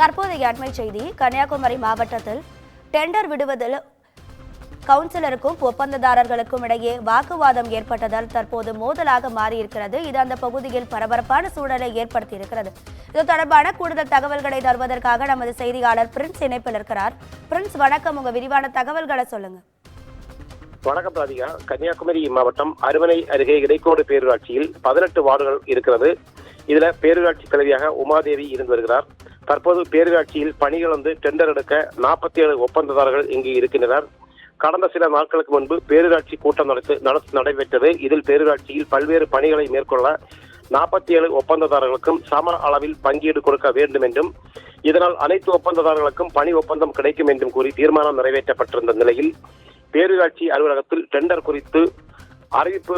தற்போதைய அண்மை செய்தி கன்னியாகுமரி மாவட்டத்தில் டெண்டர் விடுவதில் கவுன்சிலருக்கும் ஒப்பந்ததாரர்களுக்கும் இடையே வாக்குவாதம் ஏற்பட்டதால் தற்போது மோதலாக மாறியிருக்கிறது. இது அந்த பகுதியில் பரபரப்பான சூழலை ஏற்படுத்தியிருக்கிறது. இது தொடர்பான கூடுதல் தகவல்களை தருவதற்காக நமது செய்தியாளர் பிரின்ஸ் இணைப்பில் இருக்கிறார். பிரின்ஸ் வணக்கம். உங்க விரிவான தகவல்களை சொல்லுங்க. வணக்கம் ராதிகா. கன்னியாகுமரி மாவட்டம் அருமனை அருகே இடைக்கோடு பேரூராட்சியில் பதினெட்டு வார்டுகள் இருக்கிறது. இதுல பேரூராட்சி தலைவியாக உமாதேவி இருந்து வருகிறார். தற்போது பேரூராட்சியில் பணிகள் வந்து டெண்டர் எடுக்க நாற்பத்தி ஏழு ஒப்பந்ததாரர்கள் இங்கு இருக்கின்றனர். கடந்த சில நாட்களுக்கு முன்பு பேரூராட்சி கூட்டம் நடத்து நடத்து நடைபெற்றது. இதில் பேரூராட்சியில் பல்வேறு பணிகளை மேற்கொள்ள நாற்பத்தி ஏழு ஒப்பந்ததாரர்களுக்கும் சம அளவில் பங்கீடு கொடுக்க வேண்டும் என்றும் இதனால் அனைத்து ஒப்பந்ததாரர்களுக்கும் பணி ஒப்பந்தம் கிடைக்கும் என்றும் கூறி தீர்மானம் நிறைவேற்றப்பட்டிருந்த நிலையில் பேரூராட்சி அலுவலகத்தில் டெண்டர் குறித்து அறிவிப்பு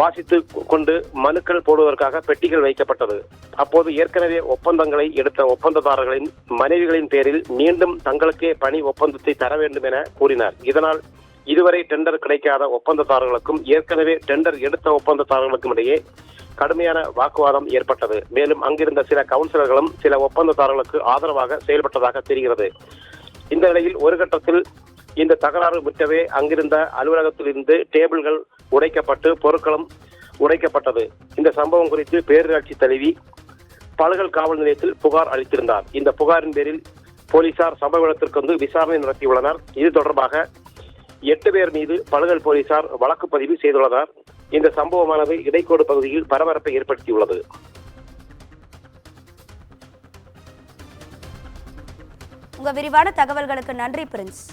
வாசித்து கொண்டு மனுக்கள் போடுவதற்காக பெட்டிகள் வைக்கப்பட்டது. அப்போது ஏற்கனவே ஒப்பந்தங்களை எடுத்த ஒப்பந்ததாரர்களின் மனைவிகளின் பேரில் மீண்டும் தங்களுக்கே பணி ஒப்பந்தத்தை தர வேண்டும் என கூறினார். இதனால் இதுவரை டெண்டர் கிடைக்காத ஒப்பந்ததாரர்களுக்கும் ஏற்கனவே டெண்டர் எடுத்த ஒப்பந்ததாரர்களுக்கும் இடையே கடுமையான வாக்குவாதம் ஏற்பட்டது. மேலும் அங்கிருந்த சில கவுன்சிலர்களும் சில ஒப்பந்ததாரர்களுக்கு ஆதரவாக செயல்பட்டதாக தெரிகிறது. இந்த நிலையில் ஒரு கட்டத்தில் இந்த தகராறு முற்றவே அங்கிருந்த அலுவலகத்திலிருந்து டேபிள்கள் உடைக்கப்பட்டு பொருட்களும் உடைக்கப்பட்டது. இந்த சம்பவம் குறித்து பேரூராட்சி தலைவி பழுகல் காவல் நிலையத்தில் புகார் அளித்திருந்தார். இந்த புகாரின் பேரில் போலீசார் சம்பவ இடத்திற்கு வந்து விசாரணை நடத்தியுள்ளனர் இது தொடர்பாக எட்டு பேர் மீது பழுகல் போலீசார் வழக்கு பதிவு செய்துள்ளனர். இந்த சம்பவமானது இடைக்கோடு பகுதியில் பரபரப்பை ஏற்படுத்தியுள்ளது. உங்க விரிவான தகவல்களுக்கு நன்றி பிரின்ஸ்.